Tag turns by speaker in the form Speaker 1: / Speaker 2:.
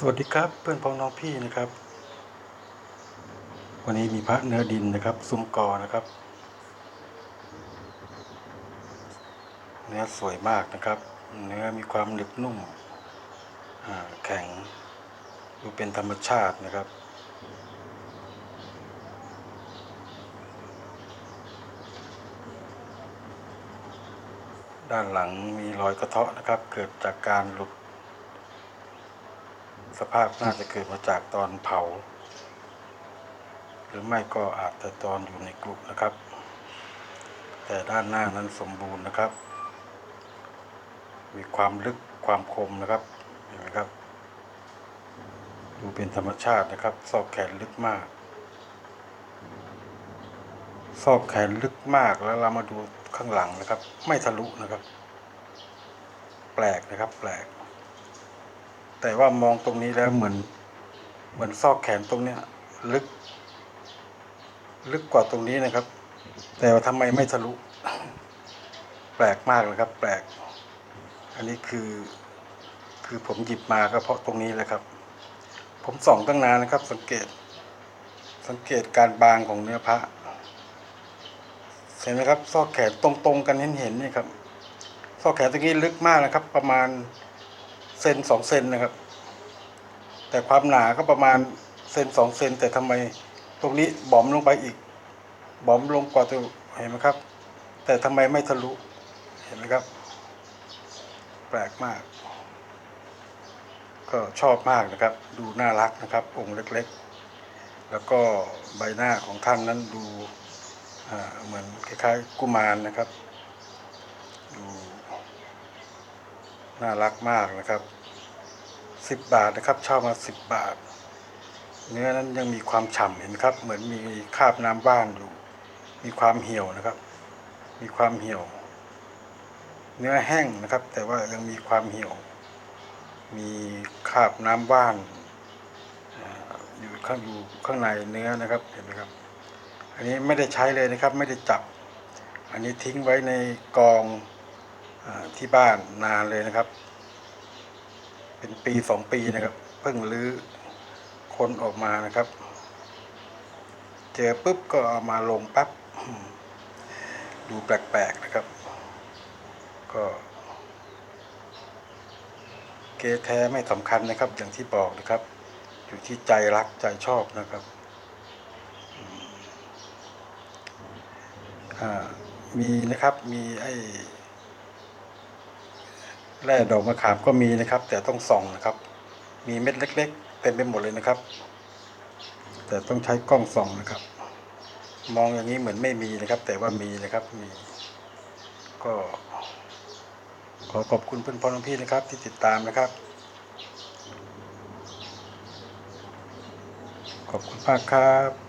Speaker 1: สวัสดีครับเพื่อนพ้องน้องพี่นะครับ วันนี้มีพระเนื้อดินนะครับ ซุ้มกอนะครับ เนื้อสวยมากนะครับ เนื้อมีความหนึบนุ่มแข็งดูเป็นธรรมชาตินะครับ ด้านหลังมีรอยกระเทาะนะครับ เกิดจากการหลุด สภาพน่าจะเกิดมาจากตอนเผา หรือไม่ก็อาจจะตอนอยู่ในกลุ่มนะครับ แต่ด้านหน้านั้นสมบูรณ์นะครับ มีความลึกความคมนะครับเห็นไหมครับ ดูเป็นธรรมชาตินะครับ ซอกแขนลึกมาก ซอกแขนลึกมากแล้วเรามาดูข้างหลังนะครับ ไม่ทะลุนะครับ แปลกนะครับ แปลก แต่ว่ามองตรงนี้แล้วเหมือน เหมือนซอกแขนตรงเนี้ย ลึก ลึกกว่าตรงนี้นะครับ แต่ว่าทำไมไม่ทะลุ แปลกมากเลยครับ แปลก อันนี้คือ คือผมหยิบมาก็เพราะตรงนี้แหละครับ ผมส่องตั้งนานนะครับ สังเกต สังเกตการบางของเนื้อพระเห็นไหมครับ ซอกแขนตรงๆกันเห็นๆนี่ครับ ซอกแขนตรงนี้ลึกมากนะครับ ประมาณ เซนสองเซนนะครับ แต่ความหนาก็ประมาณเซนสองเซนแต่ทำไมตรงนี้บอมลงไปอีก บอมลงกว่าตัวเห็นไหมครับ แต่ทำไมไม่ทะลุเห็นไหมครับ แปลกมาก ก็ชอบมากนะครับ ดูน่ารักนะครับ องค์เล็กๆ แล้วก็ใบหน้าของท่านนั้นดูเหมือนคล้ายๆกุมารนะครับ ดู น่ารักมากนะครับสิบบาทนะครับเช่ามาสิบบาท เนื้อนั้นยังมีความฉ่ำเห็นครับ เหมือนมีคราบน้ำว่านอยู่ มีความเหี่ยวนะครับ มีความเหี่ยว เนื้อแห้งนะครับ แต่ว่ายังมีความเหี่ยว มีคราบน้ำว่านอ่าอยู่ข้างอยู่ข้างในเนื้อนะครับเห็นไหมครับ อันนี้ไม่ได้ใช้เลยนะครับ ไม่ได้จับ อันนี้ทิ้งไว้ในกอง ที่บ้านนานเลยนะครับ เป็นปีสองปีนะครับ เพิ่งรื้อคนออกมานะครับ เจอปุ๊บก็เอามาลงปั๊บดูแปลกๆนะครับ ก็เกแท้ไม่สำคัญนะครับ อย่างที่บอกนะครับ อยู่ที่ใจรักใจชอบนะครับมีนะครับมีไอ้ แร่ดอกมะขามก็มีนะครับ แต่ต้องส่องนะครับ มีเม็ดเล็ก ๆ เต็มไปหมดเลยนะครับ แต่ต้องใช้กล้องส่องนะครับ มองอย่างนี้เหมือนไม่มีนะครับ แต่ว่ามีนะครับมีก็ขอขอบคุณเพื่อนพ้อน้องพี่นะครับ ที่ติดตามนะครับ ขอบคุณมากครับ